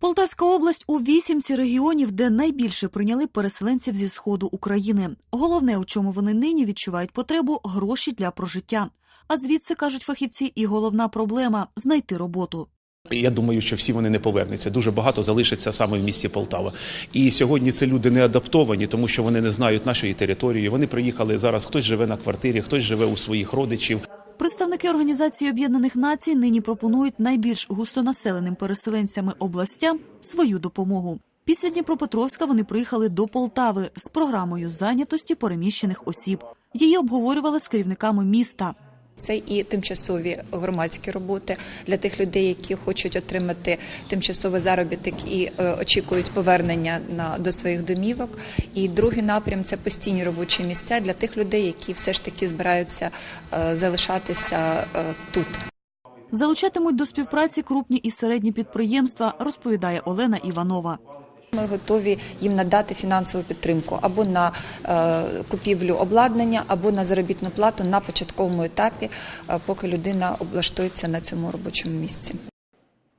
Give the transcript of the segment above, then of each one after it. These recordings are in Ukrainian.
Полтавська область у вісімці регіонів, де найбільше прийняли переселенців зі сходу України. Головне, у чому вони нині відчувають потребу гроші для прожиття. А звідси кажуть фахівці, і головна проблема знайти роботу. Я думаю, що всі вони не повернуться. Дуже багато залишиться саме в місті Полтава. І сьогодні це люди не адаптовані, тому що вони не знають нашої території. Вони приїхали зараз. Хтось живе на квартирі, хтось живе у своїх родичів. Представники Організації Об'єднаних Націй нині пропонують найбільш густонаселеним переселенцями областям свою допомогу. Після Дніпропетровська вони приїхали до Полтави з програмою зайнятості переміщених осіб. Її обговорювали з керівниками міста. Це і тимчасові громадські роботи для тих людей, які хочуть отримати тимчасовий заробіток і е, очікують повернення на до своїх домівок. І другий напрям це постійні робочі місця для тих людей, які все ж таки збираються е, залишатися е, тут. Залучатимуть до співпраці крупні і середні підприємства, розповідає Олена Іванова. Ми готові їм надати фінансову підтримку або на е, купівлю обладнання, або на заробітну плату на початковому етапі, е, поки людина облаштується на цьому робочому місці.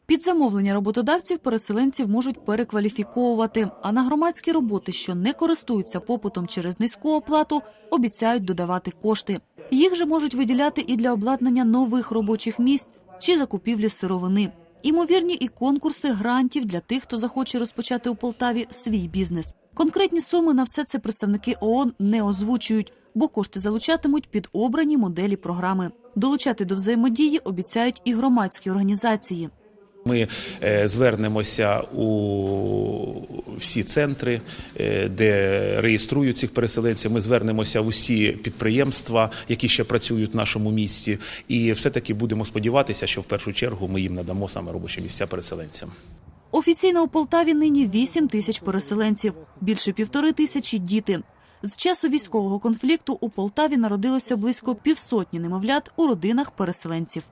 Під замовлення роботодавців переселенців можуть перекваліфіковувати, а на громадські роботи, що не користуються попитом через низьку оплату, обіцяють додавати кошти. Їх же можуть виділяти і для обладнання нових робочих місць чи закупівлі сировини. Імовірні і конкурси грантів для тих, хто захоче розпочати у Полтаві свій бізнес. Конкретні суми на все це представники ООН не озвучують, бо кошти залучатимуть під обрані моделі програми. Долучати до взаємодії обіцяють і громадські організації. Ми е, звернемося у всі центри, е, де реєструють цих переселенців. Ми звернемося в усі підприємства, які ще працюють в нашому місті, і все-таки будемо сподіватися, що в першу чергу ми їм надамо саме робочі місця переселенцям. Офіційно у Полтаві нині 8 тисяч переселенців, більше півтори тисячі діти. З часу військового конфлікту у Полтаві народилося близько півсотні немовлят у родинах переселенців.